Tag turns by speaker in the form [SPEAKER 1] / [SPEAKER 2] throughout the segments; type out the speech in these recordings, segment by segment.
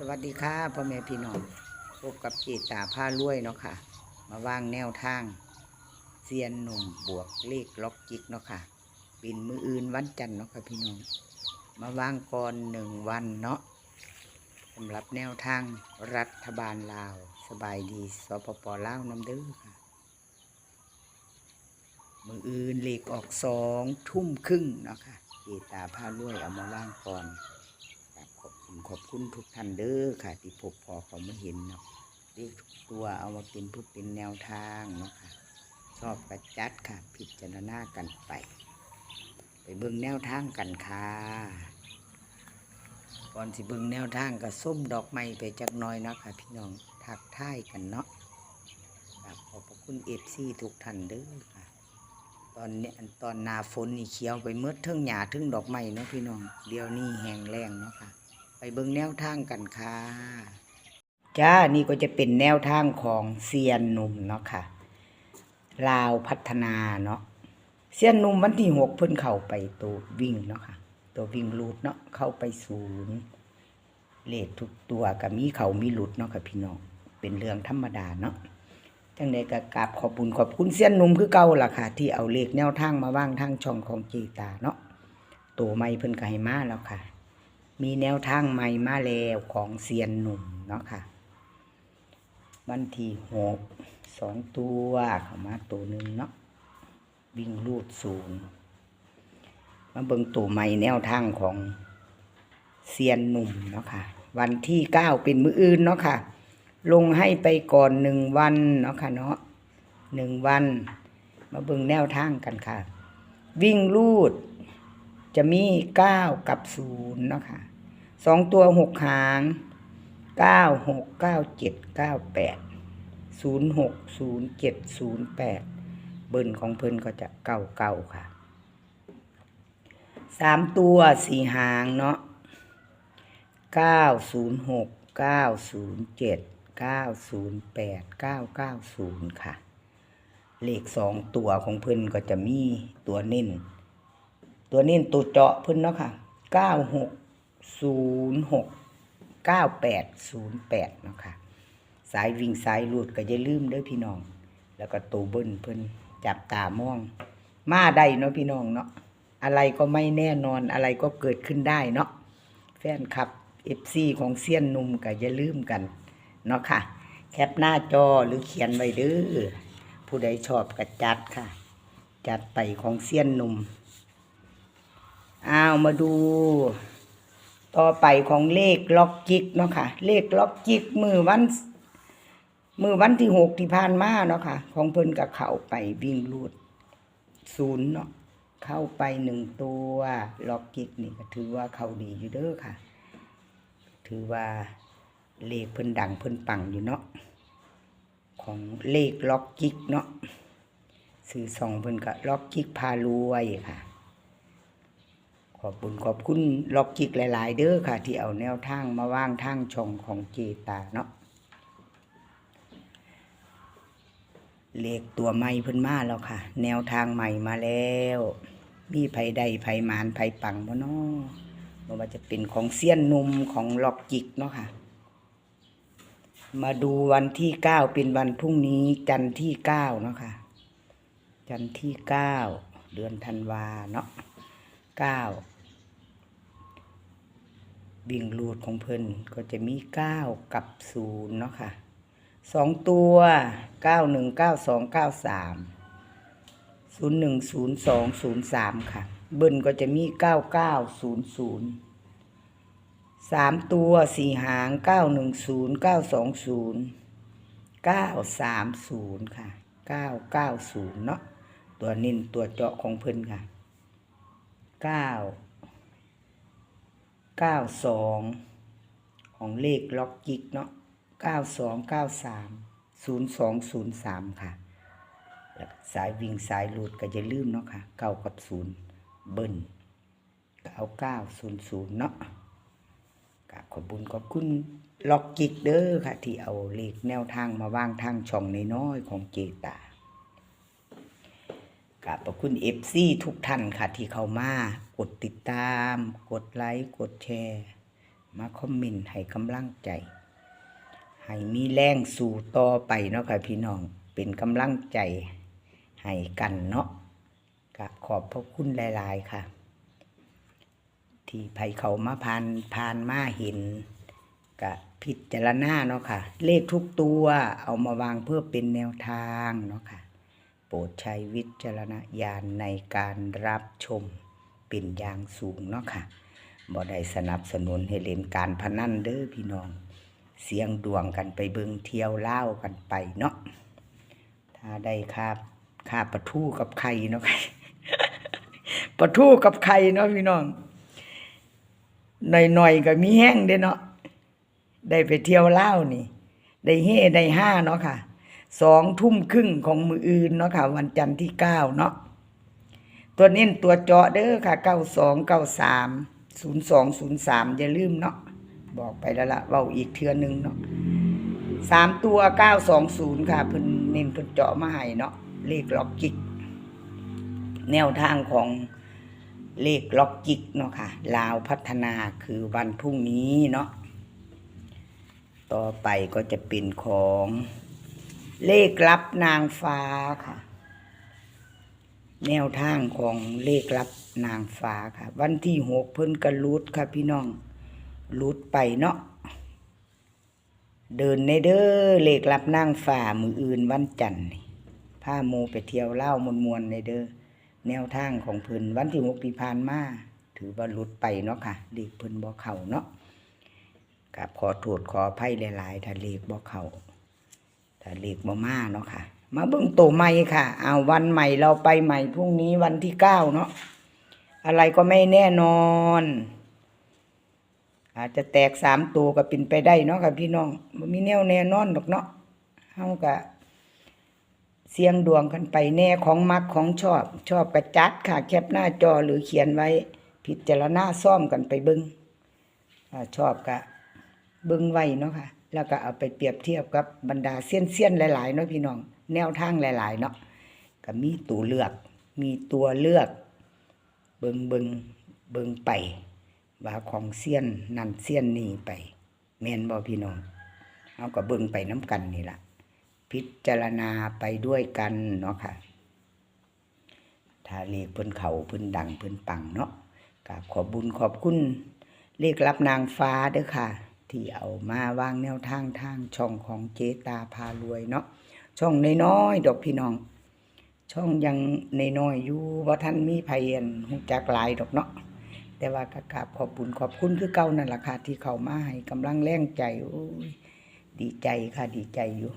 [SPEAKER 1] สวัสดีค่ะพ่อแม่พี่น้องพบกับเจตาผ้ารวยเนาะค่ะ มาว่างแนวทางเซียนหนุ่มบวกเลขล็อกจิกเนาะค่ะปินมืออื่นวันจันทร์เนาะค่ะพี่น้อง มาว่างก่อนหนึ่งวันเนาะสำหรับแนวทางรัฐบาลลาว สบายดีสปปลาวน้ำเด้อค่ะ มืออื่นเลขออกสองทุ่มครึ่งเนาะค่ะเจตาผ้ารวยเอามาว่างก่อน ขอบคุณขอบคุณทุกท่านเด้อค่ะ ที่พบพอเขาม่เห็นเนาะเรียกทุกตัวเอามาเป็นผู้เป็นแนวทางเนาะค่ะ ชอบกระจัดค่ะพิจารณากันไป ไปเบิ่งแนวทางกันค่ะก่อนสิเบิ่งแนวทางก็ส้มดอกไม้ไปจักน้อยเนาะค่ะพี่น้องทักทายกันเนาะครับขอบพระคุณเอฟซีทุกท่านเด้อค่ะ ตอนเนี้ยตอนหนาฝนนี่เขียวไปเมื่อเทิงหญ้าเทิงดอกไม้เนาะพี่น้อง เดี๋ยวนี้แห้งแล้งเนาะค่ะ ไปเบิ่งแนวทางกันค่ะ จ้า นี่ก็จะเป็นแนวทางของเซียนหนุ่มเนาะค่ะ ลาวพัฒนาเนาะ เซียนหนุ่มวันที่หกเพิ่นเข้าไปตัววิ่งเนาะค่ะ ตัววิ่งรูดเนาะ เข้าไปศูนย์เลขทุกตัวก็มีเขามีหลุดเนาะค่ะพี่น้อง เป็นเรื่องธรรมดาเนาะจังใดก็กราบขอบคุณขอบคุณเสี้ยนหนุ่มคือเก่าล่ะค่ะ ที่เอาเลขแนวทางมาว่างทางช่องของจีตาเนาะตัวใหม่เพิ่นก็ให้มาแล้วค่ะ มีแนวทางใหม่มาแล้วของเซียนหนุ่มเนาะค่ะ วันที่หกสองตัวเข้ามาตัวหนึ่งเนาะวิ่งรูดศูนย์มาเบิ่งตัวใหม่แนวทางของเซียนหนุ่มเนาะค่ะ วันที่เก้าเป็นมืออื่นเนาะค่ะ ลงให้ไปก่อนหนึ่งวันเนาะค่ะเนาะหนึ่งวัน มาเบิ่งแนวทางกันค่ะ วิ่งลูด จะมีเก้ากับศูนย์เนาะค่ะสองตัวหกหางเก้าหกเก้าเจ็ดเก้าแปดศูนย์หกศูนย์เจ็ดศูนย์แปดเบิ้ลของเพิ่นก็จะเก้าเก้าค่ะสามตัวสี่หางเนาะเก้าศูนย์หกเก้าศูนย์เจ็ดเก้าศูนย์แปดเก้าเก้าศูนย์ค่ะ เลขสองตัวของเพิ่นก็จะมีตัวเน้น ตัวเน้ตัวเจาะพิ่นเนาะค่ะเก้าหกศูนย์หกเก้าแปดศูนย์แปดเนาะค่ะ สายวิ่งสายลูดก็อย่าลืมเด้อพี่น้อง แล้วก็ตัวเบิ้ลเพิ่นจับตามอง มาได้เนาะพี่น้องเนาะ อะไรก็ไม่แน่นอนอะไรก็เกิดขึ้นได้เนาะ แฟนคลับเอฟซีของเซียนหนุ่มก็อย่าลืมกันเนาะค่ะ แคปหน้าจอหรือเขียนไว้เด้อผู้ใดชอบก็จัดค่ะ จัดไปของเซียนหนุ่ม มาดู ต่อไปของเลขล็อกจิกเนาะค่ะ เลขล็อกจิกมือวัน มือวันที่หกที่ผ่านมาเนาะค่ะ ของเพิ่นกับเข้าไปวิ่งรูดศูนย์เนาะเข้าไปหนึ่งตัวล็อกจิกนี่ก็ถือว่าเขาดีอยู่เด้อค่ะ ถือว่าเลขเพิ่นดังเพิ่นปังอยู่เนาะของเลขล็อกกิกเนาะสื่อสองเพิ่นก็ล็อกกิกพารวยค่ะ ขอบคุณขอบคุณล็อกกิกหลายๆ เด้อค่ะ ที่เอาแนวทางมาว่างทางช่องของเจตาเนาะเลขตัวใหม่เพิ่นมาแล้วค่ะ แนวทางใหม่มาแล้ว มีไผใดไผหมานไผปังบ่เนาะบ่ว่าจะเป็นของเซียนนุ่มของล็อกกิกเนาะค่ะ มาดูวันที่เก้าเป็นวันพรุ่งนี้จันทร์ที่เก้าเนาะค่ะ จันทร์ที่เก้าเดือนธันวาเนาะ เก้าวิ่งรูดของเพิ่นก็จะมีเก้ากับศูนย์เนาะค่ะสองตัวเก้าหนึ่งเก้าสองเก้าสามศูนย์หนึ่งศูนย์สองศูนย์สามค่ะ เบิ้ลก็จะมีเก้าเก้าศูนย์ศูนย์สามตัวสี่หางเก้าหนึ่งศูนย์เก้าสองศูนย์เก้าสามศูนย์ค่ะเก้าเก้าศูนย์เนาะตัวนินตัวเจาะของเพิ่นค่ะ เก้าเก้าสองของเลขล็อกกิกเนาะเก้าสองเก้าสามศูนย์สองศูนย์สามค่ะ แล้วสายวิ่งสายหลุดก็จะลืมเนาะค่ะเก้ากับศูนย์เบิ้ลเก้าเก้าศูนย์ศูนย์เนาะกราบขอบุญขอบคุณล็อกกิกเด้อค่ะ ที่เอาเลขแนวทางมาวางทางช่องน้อยๆของเจตา กราบขอบคุณเอฟซีทุกท่านค่ะที่เข้ามากดติดตาม กดไลค์ กดแชร์ มาคอมเมนต์ให้กำลังใจ ให้มีแรงสู่ต่อไปเนาะค่ะพี่น้องเป็นกำลังใจให้กันเนาะกับขอบพระคุณหลาย ๆ ค่ะ ที่ไผเขามาผ่านผ่านมาเห็นกะพิจารณาเนาะค่ะ เลขทุกตัวเอามาวางเพื่อเป็นแนวทางเนาะค่ะ โปรดใช้วิจารณญาณในการรับชมเป็นอย่างสูงเนาะค่ะบ่ได้สนับสนุนให้เล่นการพนันเด้อพี่น้อง เสียงดวงกันไปเบิงเที่ยวเล่ากันไปเนาะถ้าได้ค่าค่าปลาทูกับไข่เนาะปลาทูกับไข่เนาะพี่น้องหน่อยๆก็มีแห้งเด้เนาะได้ไปเที่ยวเล่านี่ ได้เฮได้ห้าเนาะค่ะ สองทุ่มครึ่งของมืออื่นเนาะค่ะ วันจันทร์ที่เก้าเนาะตัวเน้นตัวเจาะเด้อค่ะเก้าสองเก้าสามศูนย์สองศูนย์สามอย่าลืมเนาะบอกไปแล้วละเว้าอีกเทือนึงเนาะสามตัวเก้าสองศูนย์ค่ะเพิ่นเน้นเพิ่นเจาะมาให้เนาะเลขล็อกจิก แนวทางของเลขล็อกจิกเนาะค่ะ ลาวพัฒนาคือวันพรุ่งนี้เนาะต่อไปก็จะเป็นของ เลขลับนางฟ้าค่ะ แนวทางของเลขลับนางฟ้าค่ะ วันที่หกเพิ่นกระลุดค่ะ พี่น้องลุดไปเนาะเดินในเด้อเลขลับนางฟ้ามืออื่นวันจันทร์นี่พาโมไปเที่ยวเล่ามวนมวนในเด้อแนวทางของเพิ่นวันที่หกที่ผ่านมาถือว่าลุดไปเนาะค่ะเลขเพิ่นบ่เข้าเนาะกับขอโทษขออภัยหลาย ๆ ถ้าเลขบ่เข้า ถ้าเลขบ่มาเนาะค่ะ มาเบิ่งตัวใหม่ค่ะ เอาวันใหม่เราไปใหม่พรุ่งนี้วันที่เก้าเนาะอะไรก็ไม่แน่นอน อาจจะแตกสามตัวก็เป็นไปได้เนาะค่ะพี่น้องมันมีแนวแน่นอนดอกเนาะเฮากะเสียงดวงกันไปแน่ของมักของชอบ ชอบกระจัดค่ะ แคปหน้าจอหรือเขียนไว้ พิจารณาซ่อมกันไปบิงถ้าชอบกะบิ่งไว้เนาะค่ะ แล้วก็เอาไปเปรียบเทียบกับบรรดาเสี้ยนเสี้ยนๆหลายๆเนาะพี่น้องแนวทางหลาย ๆ เนาะก็มีตัวเลือก มีตัวเลือก เบิงเบิงเบิงไป ว่าของเสี้ยนนั่นเสี้ยนนี่ไปแม่นบ่พี่น้องเอาก็เบิงไปน้ำกันนี่ละพิจารณาไปด้วยกันเนาะค่ะถ้าเลขเพิ่นเขาเพิ่นดังเพิ่นปังเนาะกราบขอบบุญขอบคุณเลขรับนางฟ้าเด้อค่ะ ที่เอามาวางแนวทางทางช่องของเจตาพารวยเนาะช่องน้อยๆดอกพี่น้อง ช่องยังน้อยๆอยู่ว่าท่านมีภัยอันจักหลายดอกเนาะแต่ว่าก็กราบขอบบุญขอบคุณคือเก่านั่นแหละค่ะที่เข้ามาให้กำลังแรงใจโอ้ยดีใจค่ะดีใจอยู่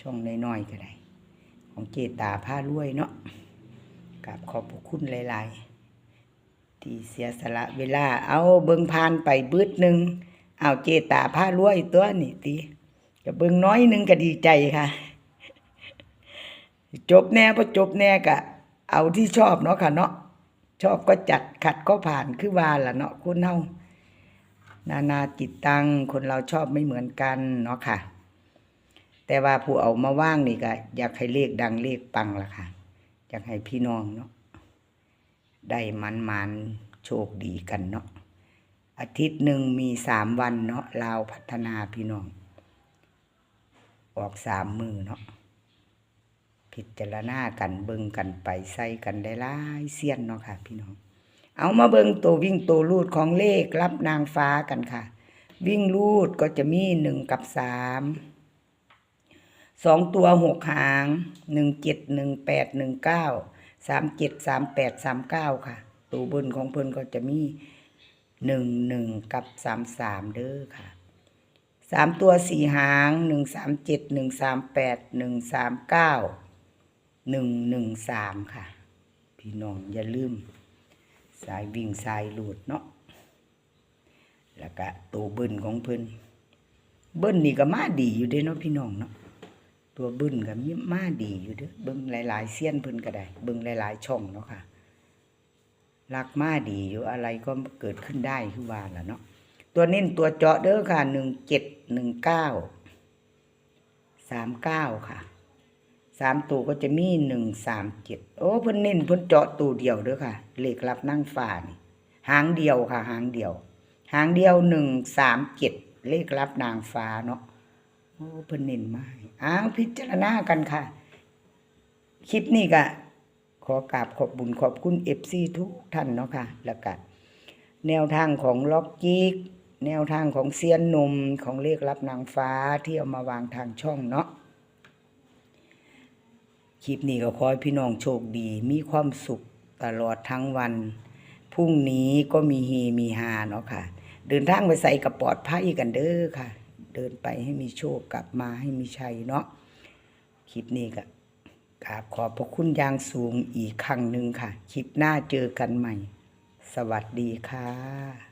[SPEAKER 1] ช่องน้อยๆก็ได้ของเจตาพารวยเนาะกราบขอบพระคุณหลาย ๆ ที่เสียสละเวลาเอาเบิงพานไปบืดหนึ่ง เอาเจตาผ้ารวยตัวนี่ตีกับเบิงน้อยหนึ่งก็ดีใจค่ะ จบแน่พอจบแน่ก็เอาที่ชอบเนาะค่ะเนาะชอบก็จัดขัดก็ผ่านคือว่าล่ะเนาะคุณเฮานานาจิตตังคนเราชอบไม่เหมือนกันเนาะค่ะ แต่ว่าผู้เอามาว่างนี่ก็อยากให้เลขดังเลขปังล่ะค่ะ อยากให้พี่น้องเนาะได้มันมันๆโชคดีกันเนาะ อาทิตย์หนึ่งมีสามวันเนาะลาวพัฒนาพี่น้อง ออกสามมือเนาะพิจารณากันเบิ่งกันไปใส่กันได้หลายเสี้ยนเนาะค่ะ พี่น้อง เอามาเบิ่งตัววิ่งตัวลูดของเลขรับนางฟ้ากันค่ะ วิ่งลูดก็จะมีหนึ่งกับสามสองตัวหกหางหนึ่งเจ็ดหนึ่งแปดหนึ่งเก้าสามเจ็ดสามแปดสามเก้าค่ะ ตัวบนของเพิ่นก็จะมี หนึ่งหนึ่งกับสามสามเด้อค่ะสามตัวสี่หางหนึ่งสามเจ็ดหนึ่งสามแปดหนึ่งสามเก้าหนึ่งหนึ่งสามค่ะ พี่น้องอย่าลืม สายวิ่งสายหลุดเนาะแล้วก็ตัวเบิ้นของเพิ่นเบิ้นนี่ก็มาดีอยู่เด้เนาะพี่น้องเนาะตัวบึ้นกับมีมาดีอยู่เด้อเบิ่งหลาย ๆเสี้ยนเพิ่นก็ได้เบิ่งหลาย ๆ ช่องเนาะค่ะ รักมาดีอยู่อะไรก็เกิดขึ้นได้คือว่าล่ะเนาะตัวเน้นตัวเจาะเด้อค่ะหนึ่งเจ็ดหนึ่งเก้าสามเก้าค่ะสามตัวก็จะมีหนึ่งสามเจ็ดโอ้เพิ่นเน้นเพิ่นเจาะตัวเดียวเด้อค่ะเลขรับนั่งฝ่านี่หางเดียวค่ะ หางเดียว หางเดียวหนึ่งสามเจ็ดเลขรับนางฟ้าเนาะโอ้เพิ่นเน้นมาให้อ้าวพิจารณากันค่ะ คลิปนี้ก็ ขอกราบขอบบุญขอบคุณเอฟซีทุกท่านเนาะค่ะ แล้วก็แนวทางของล็อกจิกแนวทางของเซียนหนมของเลขรับนางฟ้าที่เอามาวางทางช่องเนาะคลิปนี้ก็ขอให้พี่น้องโชคดี มีความสุขตลอดทั้งวัน พรุ่งนี้ก็มีเฮมีฮาเนาะค่ะ เดินทางไปใส่กับปอดภัยกันเด้อค่ะ เดินไปให้มีโชคกลับมาให้มีชัยเนาะคลิปนี้ก็ กราบขอบพระคุณอย่างสูงอีกครั้งหนึ่งค่ะ คลิปหน้าเจอกันใหม่ สวัสดีค่ะ